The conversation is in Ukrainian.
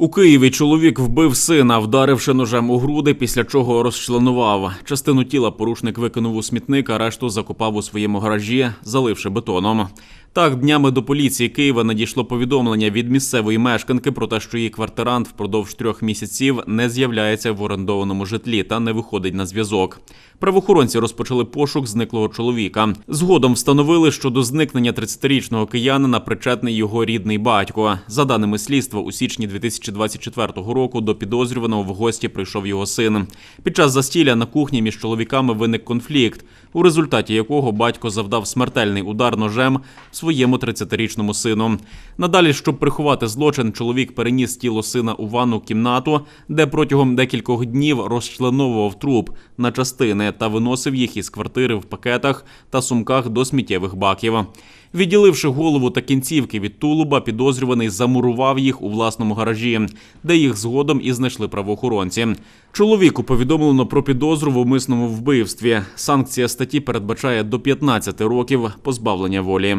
У Києві чоловік вбив сина, вдаривши ножем у груди, після чого розчленував. Частину тіла порушник викинув у смітник, а решту закопав у своєму гаражі, заливши бетоном. Так, днями до поліції Києва надійшло повідомлення від місцевої мешканки про те, що її квартирант впродовж трьох місяців не з'являється в орендованому житлі та не виходить на зв'язок. Правоохоронці розпочали пошук зниклого чоловіка. Згодом встановили, що до зникнення 30-річного киянина причетний його рідний батько. За даними слідства, у січні 2024 року до підозрюваного в гості прийшов його син. Під час застілля на кухні між чоловіками виник конфлікт, у результаті якого батько завдав смертельний удар ножем своєму 30-річному сину. Надалі, щоб приховати злочин, чоловік переніс тіло сина у ванну кімнату, де протягом декількох днів розчленовував труп на частини та виносив їх із квартири в пакетах та сумках до сміттєвих баків. Відділивши голову та кінцівки від тулуба, підозрюваний замурував їх у власному гаражі, де їх згодом і знайшли правоохоронці. Чоловіку повідомлено про підозру в умисному вбивстві. Санкція статті передбачає до 15 років позбавлення волі.